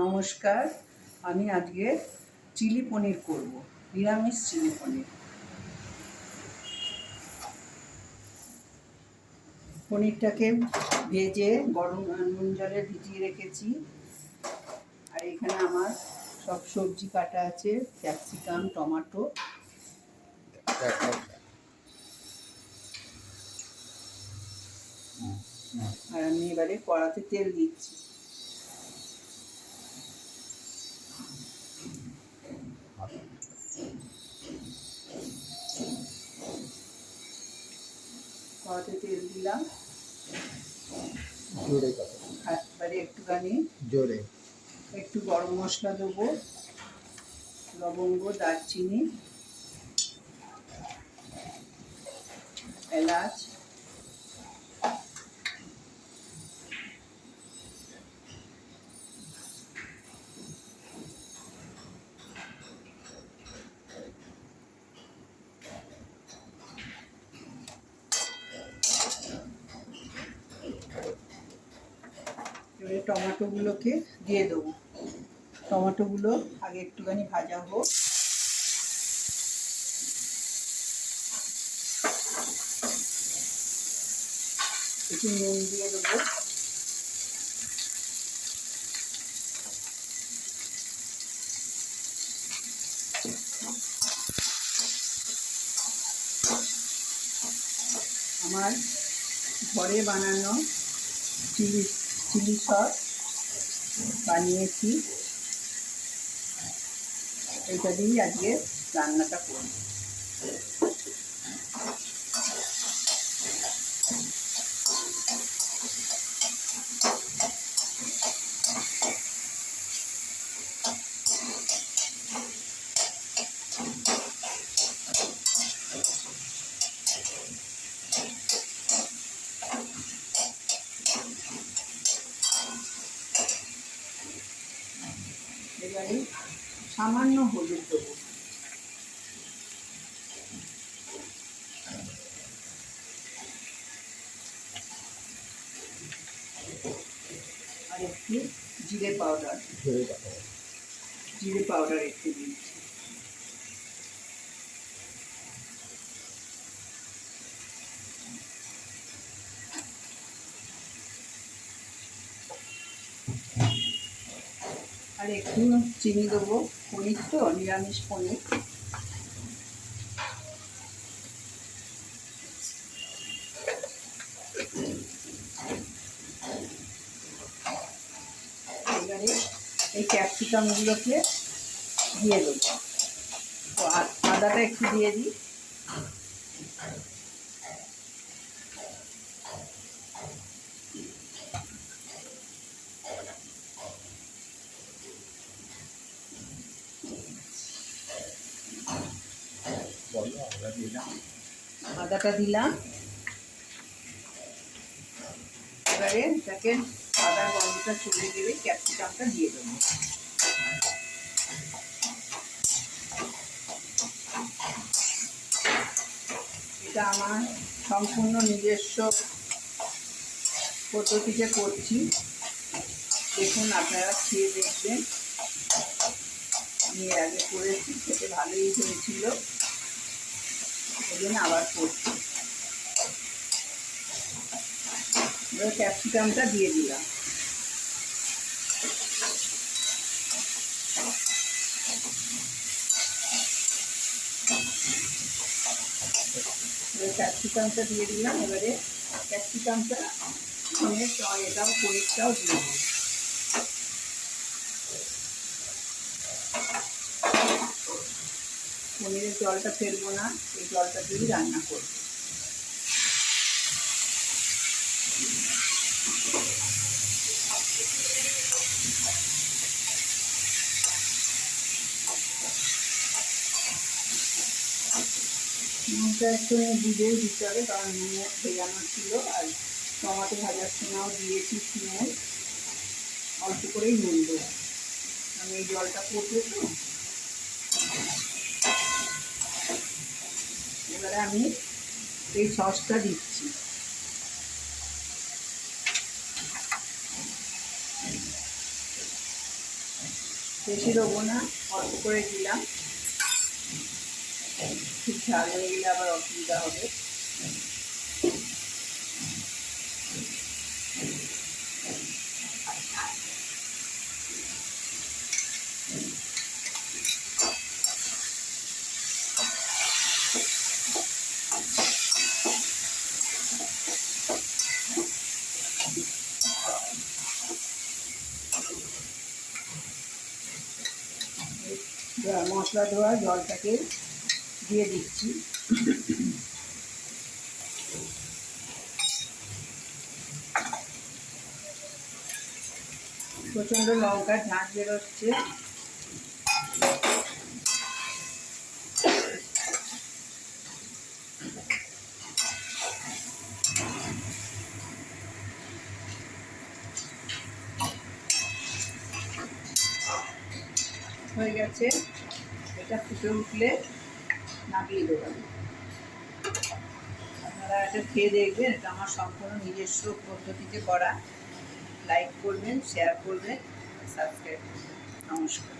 নমস্কার, আমি আজকে চিলি পনির করব, নিরামিষ চিলি পনির। পনিরটাকে ভেজে গরম নুন জলে ভিজিয়ে রেখেছি। আর এখানে আমার সব সবজি কাটা আছে, ক্যাপসিকাম, টমেটো। আর আমি এবারে কড়াতে তেল দিচ্ছি। দিলাম। জোরে কথা। এবারে একটুখানি জোরে। একটু গরম মশলা দেবো লবঙ্গ দারচিনি এলাচ এবারে টমেটোগুলোকে দিয়ে দেবো। টমেটোগুলো আগে একটুখানি ভাজা হোক। একটু নুন দিয়ে দেবো। আমার ঘরে বানানো চিলি চিলি সস বানিয়েছি এইটা দিয়েই আজকে রান্নাটা করব। এবারে সামান্য হলুদ দেব। আর একটু জিরে পাউডার। জিরে পাউডার একটু দিচ্ছি। আর একটু চিনি দেবো, পনির তো, নিরামিষ পনির। এবারে এই ক্যাপসিকামগুলোকে দিয়ে দেবো। আদাটা একটু দিয়ে দিই। আদাটা দিলাম। এবারে এটাকে আদার গন্ধটা চলে গেলে ক্যাপসিকামটা দিয়ে দেবো। এটা আমার সম্পূর্ণ নিজস্ব পদ্ধতিতে করছি, দেখুন আপনারা খেয়ে দেখবেন। আমি আগে করেছি, খেতে ভালোই হয়েছিল। ওই আবার করছি। এবার ক্যাপসিকামটা দিয়ে দিলাম। ক্যাপসিকামটা দিয়ে দিলাম। এবারে ক্যাপসিকামটা সঙ্গে এটাও পনিরটাও দিয়ে দেবো পনিরের জলটা ফেলব না, এই জলটা দিয়েই রান্না করব। নুনটা একটু দুধেই দিতে হবে কারণ নুনে ভেজানো ছিল, আর টমাটো ভাজার সময়ও দিয়েছি নুন। অল্প করেই নুন দেবো। আমি এই জলটা ফুটবে তো এবারে আমি এই সসটা দিচ্ছি। বেশি দেবো না, অল্প করে দিলাম। ঠিক ঝাল হয়ে গেলে আবার অসুবিধা হবে। মশলা ধোয়া জলটাকে দিয়ে দিচ্ছি। প্রচণ্ড লঙ্কার ঝাঁঝ বেরোচ্ছে। হয়ে গেছে, এটা ফুটে উঠলে নামিয়ে দেবেন আপনারা এটা খেয়ে দেখবেন, এটা আমার সম্পূর্ণ নিজস্ব পদ্ধতিতে করা। লাইক করবেন শেয়ার করবেন সাবস্ক্রাইব করবেন। নমস্কার।